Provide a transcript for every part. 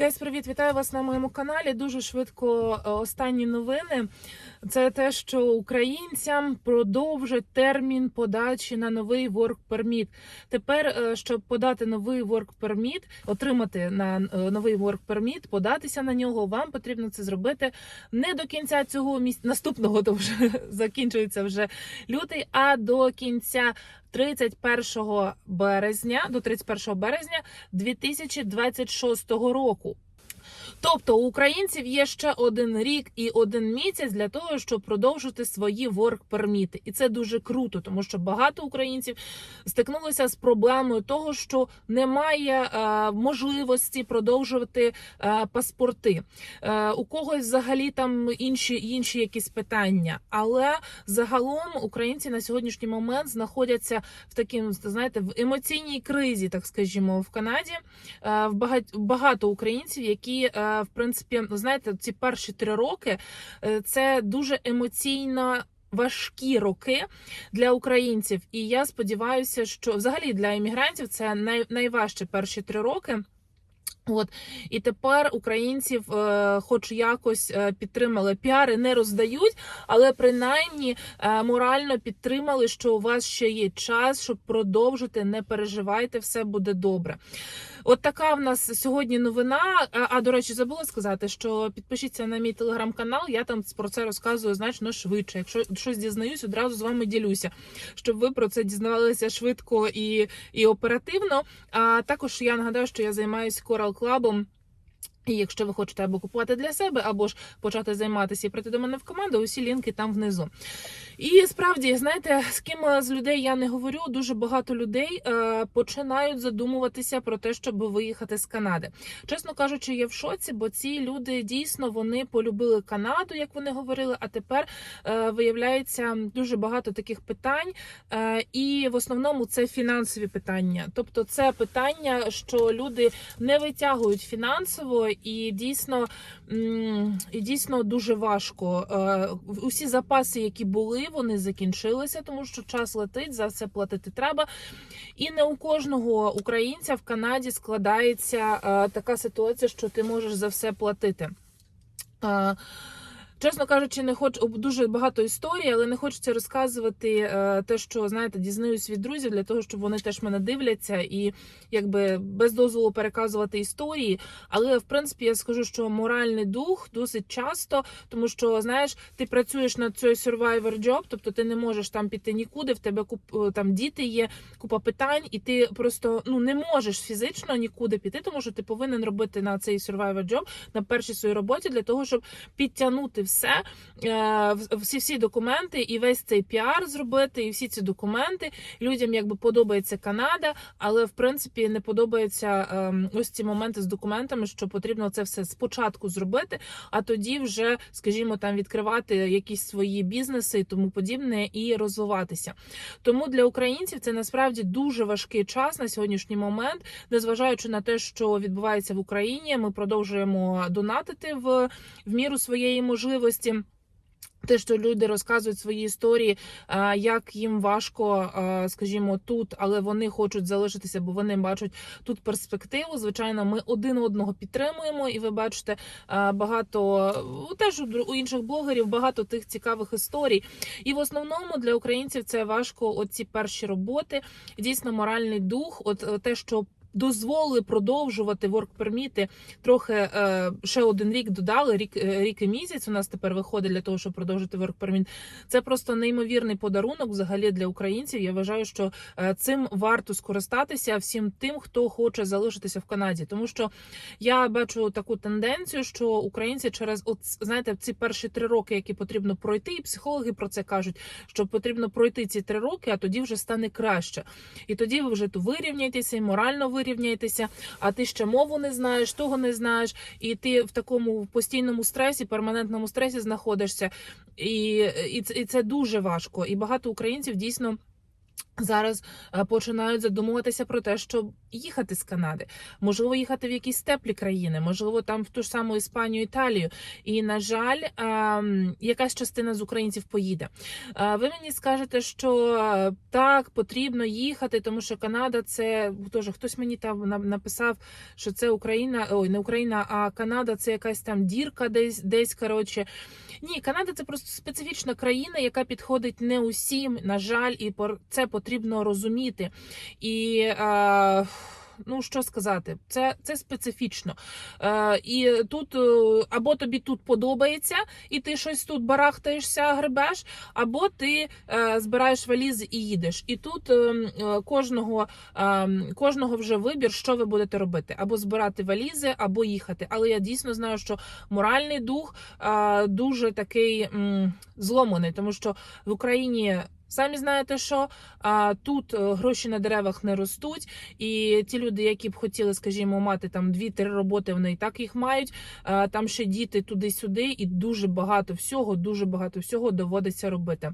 Гайс, привіт, вітаю вас на моєму каналі. Дуже швидко е, останні новини. Це те, що українцям продовжать термін подачі на новий work permit. Тепер, е, щоб подати новий work permit, отримати на е, новий work permit, податися на нього, вам потрібно це зробити не до кінця цього місяця, наступного, то вже закінчується вже лютий, а до кінця 31 березня, до 31 березня 2026 року. Тобто у українців є ще один рік і один місяць для того, щоб продовжити свої ворк-перміти. І це дуже круто, тому що багато українців стикнулися з проблемою того, що немає е, можливості продовжувати е, паспорти. Е, у когось взагалі там інші інші якісь питання. Але загалом українці на сьогоднішній момент знаходяться в таким, знаєте, в емоційній кризі, так скажімо, в Канаді. Е, в багать, багато українців, які е, в принципі, ну, знаєте, ці перші три роки е, це дуже емоційно. Важкі роки для українців, і я сподіваюся, що взагалі для іммігрантів це най, найважчі перші три роки. От і тепер українців, е, хоч якось е, підтримали піари, не роздають, але принаймні е, морально підтримали, що у вас ще є час, щоб продовжити. Не переживайте, все буде добре. От така в нас сьогодні новина. А, а до речі, забула сказати, що підпишіться на мій телеграм-канал. Я там про це розказую значно швидше. Якщо щось дізнаюсь, одразу з вами ділюся, щоб ви про це дізнавалися швидко і, і оперативно. А також я нагадаю, що я займаюся Coral Club. І якщо ви хочете або купувати для себе, або ж почати займатися і прийти до мене в команду, усі лінки там внизу. І справді, знаєте, з ким з людей я не говорю, дуже багато людей е, починають задумуватися про те, щоб виїхати з Канади. Чесно кажучи, я в шоці, бо ці люди дійсно вони полюбили Канаду, як вони говорили. А тепер е, виявляється дуже багато таких питань, е, і в основному це фінансові питання. Тобто, це питання, що люди не витягують фінансово, і дійсно, і дійсно дуже важко. Е, Усі запаси, які були, вони закінчилися, тому що час летить, за все платити треба. І не у кожного українця в Канаді складається е, така ситуація, що ти можеш за все платити. Е, Чесно кажучи, не хочу дуже багато історій, але не хочеться розказувати е, те, що знаєте, дізнаюсь від друзів для того, щоб вони теж мене дивляться і якби без дозволу переказувати історії. Але в принципі я скажу, що моральний дух досить часто, тому що знаєш, ти працюєш над цей survivor job, тобто ти не можеш там піти нікуди. В тебе куп там діти є, купа питань, і ти просто ну не можеш фізично нікуди піти, тому що ти повинен робити на цей survivor job на першій своїй роботі для того, щоб підтягнути все, е, всі всі документи і весь цей піар зробити, і всі ці документи людям якби подобається Канада, але в принципі не подобаються ем, ось ці моменти з документами, що потрібно це все спочатку зробити, а тоді вже, скажімо, там відкривати якісь свої бізнеси і тому подібне і розвиватися. Тому для українців це насправді дуже важкий час на сьогоднішній момент, незважаючи на те, що відбувається в Україні, ми продовжуємо донатити в, в міру своєї можливості. Те, що люди розказують свої історії, як їм важко, скажімо, тут, але вони хочуть залишитися, бо вони бачать тут перспективу. Звичайно, ми один одного підтримуємо, і ви бачите багато теж у інших блогерів багато тих цікавих історій. І в основному для українців це важко. Оці перші роботи, дійсно моральний дух, от е, те, що. Дозволили продовжувати ворк-перміти трохи е, ще один рік додали. Рік е, рік і місяць у нас тепер виходить для того, щоб продовжити ворк-перміт. Це просто неймовірний подарунок взагалі для українців. Я вважаю, що е, цим варто скористатися всім тим, хто хоче залишитися в Канаді, тому що я бачу таку тенденцію, що українці через от знаєте ці перші три роки, які потрібно пройти, і психологи про це кажуть, що потрібно пройти ці три роки, а тоді вже стане краще. І тоді ви вже то вирівняєтеся, і морально вирівняєтеся, а ти ще мову не знаєш, того не знаєш, і ти в такому постійному стресі, перманентному стресі знаходишся. І, і, і це дуже важко. І багато українців дійсно. Зараз е, починають задумуватися про те, щоб їхати з Канади, можливо, їхати в якісь теплі країни, можливо, там в ту ж саму Іспанію, Італію. І на жаль, ем, якась частина з українців поїде. Е, Ви мені скажете, що е, так потрібно їхати, тому що Канада це теж хтось мені там написав, що це Україна, ой, не Україна, а Канада це якась там дірка, десь десь коротше. Ні, Канада це просто специфічна країна, яка підходить не усім, на жаль, і це потрібно розуміти. І е, ну що сказати, це, це специфічно. Е, і тут е, або тобі тут подобається, і ти щось тут барахтаєшся, гребеш, або ти е, збираєш валізи і їдеш. І тут е, е, кожного, е, кожного вже вибір, що ви будете робити: або збирати валізи, або їхати. Але я дійсно знаю, що моральний дух е, дуже такий м, зломаний, тому що в Україні. Самі знаєте, що а, тут е, гроші на деревах не ростуть, і ті люди, які б хотіли, скажімо, мати там дві-три роботи, вони і так їх мають. А, там ще діти туди-сюди, і дуже багато всього, дуже багато всього доводиться робити.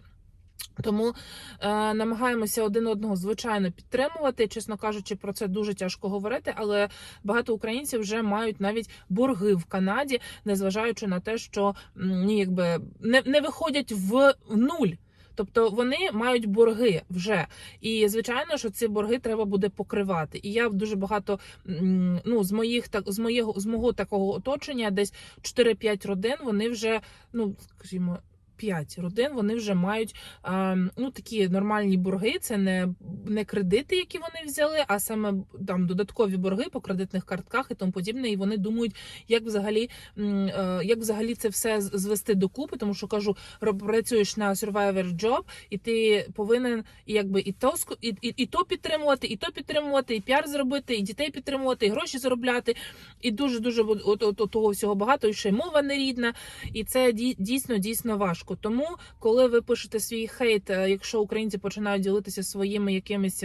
Тому е, намагаємося один одного звичайно підтримувати. Чесно кажучи, про це дуже тяжко говорити, але багато українців вже мають навіть борги в Канаді, незважаючи на те, що ні, якби не, не виходять в нуль. Тобто вони мають борги вже, і звичайно, що ці борги треба буде покривати. І я дуже багато ну з моїх так з моєго з мого такого оточення, десь 4-5 родин. Вони вже ну скажімо. 5 родин вони вже мають ну такі нормальні борги. Це не, не кредити, які вони взяли, а саме там додаткові борги по кредитних картках і тому подібне. І вони думають, як взагалі е, як взагалі це все звести докупи, тому що кажу, працюєш на survivor job, і ти повинен якби і то і, і, і то підтримувати, і то підтримувати, і піар зробити, і дітей підтримувати, і гроші заробляти. І дуже дуже от, от, от того всього багато. І ще й мова нерідна, і це дій- дійсно дійсно важко. Тому, коли ви пишете свій хейт, е, якщо українці починають ділитися своїми якимись.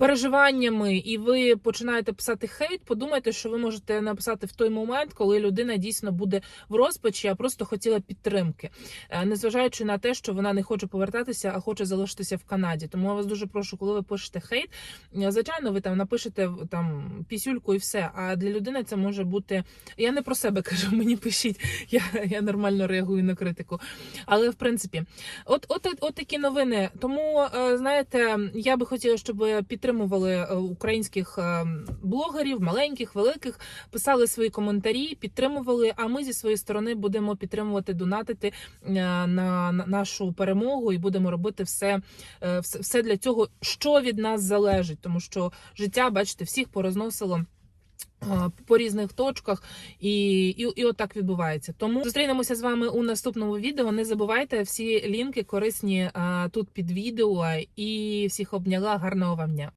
Переживаннями, і ви починаєте писати хейт, подумайте, що ви можете написати в той момент, коли людина дійсно буде в розпачі, а просто хотіла підтримки, Е, незважаючи на те, що вона не хоче повертатися, а хоче залишитися в Канаді. Тому я вас дуже прошу, коли ви пишете хейт, е, звичайно, ви там напишете там пісюльку і все. А для людини це може бути. Я не про себе кажу, мені пишіть. Я, я нормально реагую на критику. Але в принципі, от, от, от такі новини. Тому е, знаєте, я би хотіла, щоб підтримували е, українських е, блогерів, маленьких, великих, писали свої коментарі, підтримували. А ми зі своєї сторони будемо підтримувати, донатити е, на, на нашу перемогу і будемо робити все, все, для цього, що від нас залежить, тому що життя, бачите, всіх порозносило. По різних точках, і, і, і отак відбувається. Тому зустрінемося з вами у наступному відео. Не забувайте всі лінки корисні а, тут під відео. І всіх обняла. Гарного вам дня.